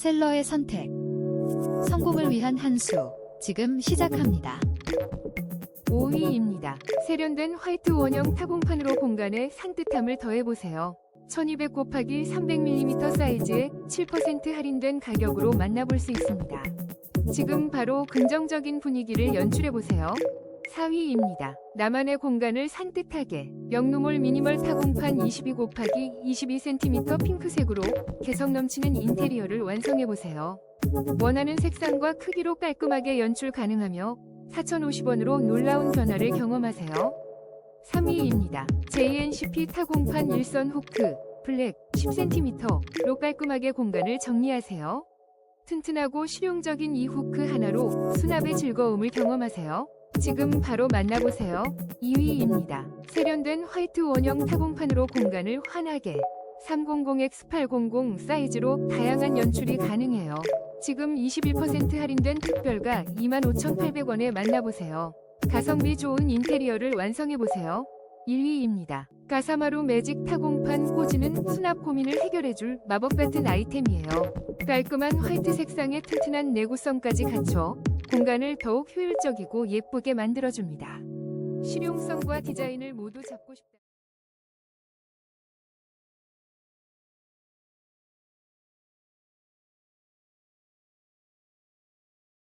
셀러의 선택. 성공을 위한 한 수. 지금 시작합니다. 5위입니다. 세련된 화이트 원형 타공판으로 공간에 산뜻함을 더해보세요. 1200 곱하기 300mm 사이즈에 7% 할인된 가격으로 만나볼 수 있습니다. 지금 바로 긍정적인 분위기를 연출해보세요. 4위입니다. 나만의 공간을 산뜻하게 명루몰 미니멀 타공판 22 곱하기 22cm 핑크색으로 개성 넘치는 인테리어를 완성해보세요. 원하는 색상과 크기로 깔끔하게 연출 가능하며 4,050원으로 놀라운 변화를 경험하세요. 3위입니다. JNCP 타공판 일선 후크 블랙 10cm로 깔끔하게 공간을 정리하세요. 튼튼하고 실용적인 이 후크 하나로 수납의 즐거움을 경험하세요. 지금 바로 만나보세요. 2위입니다. 세련된 화이트 원형 타공판으로 공간을 환하게 300X800 사이즈로 다양한 연출이 가능해요. 지금 21% 할인된 특별가 25,800원에 만나보세요. 가성비 좋은 인테리어를 완성해보세요. 1위입니다. 가사마루 매직 타공판 꽂이는 수납 고민을 해결해줄 마법 같은 아이템이에요. 깔끔한 화이트 색상의 튼튼한 내구성까지 갖춰 공간을 더욱 효율적이고 예쁘게 만들어줍니다. 실용성과 디자인을 모두 잡고 싶